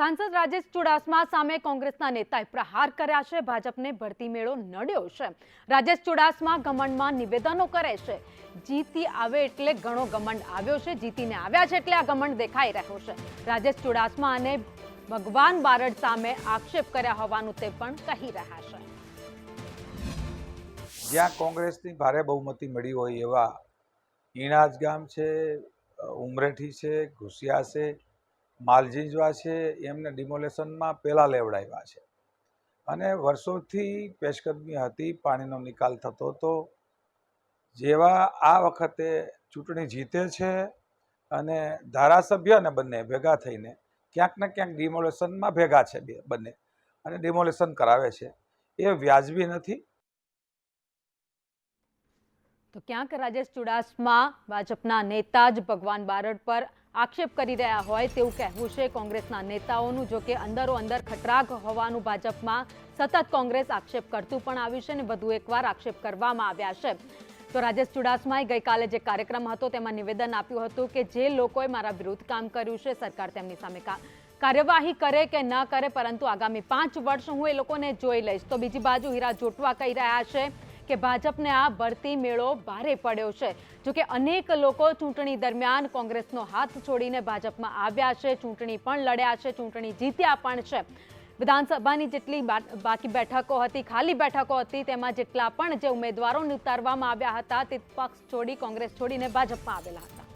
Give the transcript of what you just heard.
સાંસદ રાજેશ ચુડાસમા સામે કોંગ્રેસના નેતાએ પ્રહાર કર્યા છે. ભાજપને ભરતી મેળો નડ્યો છે. રાજેશ ચુડાસમા ગમંડમાં નિવેદનો કરે છે. જીતી આવે એટલે ઘણો ગમંડ આવ્યો છે. જીતીને આવ્યા છે એટલે આ ગમંડ દેખાઈ રહ્યો છે. રાજેશ ચુડાસમા અને ભગવાન બારડ સામે આક્ષેપ કર્યા હોવાનું તે પણ કહી રહ્યા છે. જ્યાં કોંગ્રેસની ભારે બહુમતી મળી હોય એવા ઈણાજ ગામ છે, ઉમરેઠી છે, ઘુસિયા છે માલજીંજવા છે, એમને ડિમોલેશનમાં પહેલાં લેવડાવ્યા છે. અને વર્ષોથી પેશકદમી હતી, પાણીનો નિકાલ થતો હતો. જેવા આ વખતે ચૂંટણી જીતે છે અને ધારાસભ્ય અને બંને ભેગા થઈને ક્યાંક ને ક્યાંક ડિમોલેશનમાં ભેગા છે બે, બંને. અને ડિમોલેશન કરાવે છે. એ વ્યાજબી નથી. તો ક્યાંક રાજેશ ચુડાસમા ભાજપના નેતા જ ભગવાન બારડ પર આક્ષેપ કરી રહ્યા હોય તેવું કહેવું છે કોંગ્રેસના નેતાઓનું, જો કે અંદરો અંદર ખટરાગ હોવાનું ભાજપમાં સતત કોંગ્રેસ આક્ષેપ કરતું પણ આવ્યું છે અને વધુ એકવાર આક્ષેપ કરવામાં આવ્યા છે. તો રાજેશ ચુડાસમાએ ગઈકાલે જે કાર્યક્રમ હતો તેમાં નિવેદન આપ્યું હતું કે જે લોકોએ મારા વિરુદ્ધ કામ કર્યું છે, સરકાર તેમની સામે કાર્યવાહી કરે કે ન કરે પરંતુ આગામી પાંચ વર્ષ હું એ લોકોને જોઈ લઈશ. તો બીજી બાજુ હીરા જોટવા કહી રહ્યા છે કે ભાજપને આ ભરતી મેળો ભારે પડ્યો છે. જોકે અનેક લોકો ચૂંટણી દરમિયાન કોંગ્રેસનો હાથ છોડીને ભાજપમાં આવ્યા છે. ચૂંટણી પણ લડ્યા છે. ચૂંટણી જીત્યા પણ છે. વિધાનસભાની જેટલી બાકી બેઠકો હતી, ખાલી બેઠકો હતી, તેમાં જેટલા પણ જે ઉમેદવારોને ઉતારવામાં આવ્યા હતા, તે પક્ષ છોડી કોંગ્રેસ છોડીને ભાજપમાં આવેલા હતા.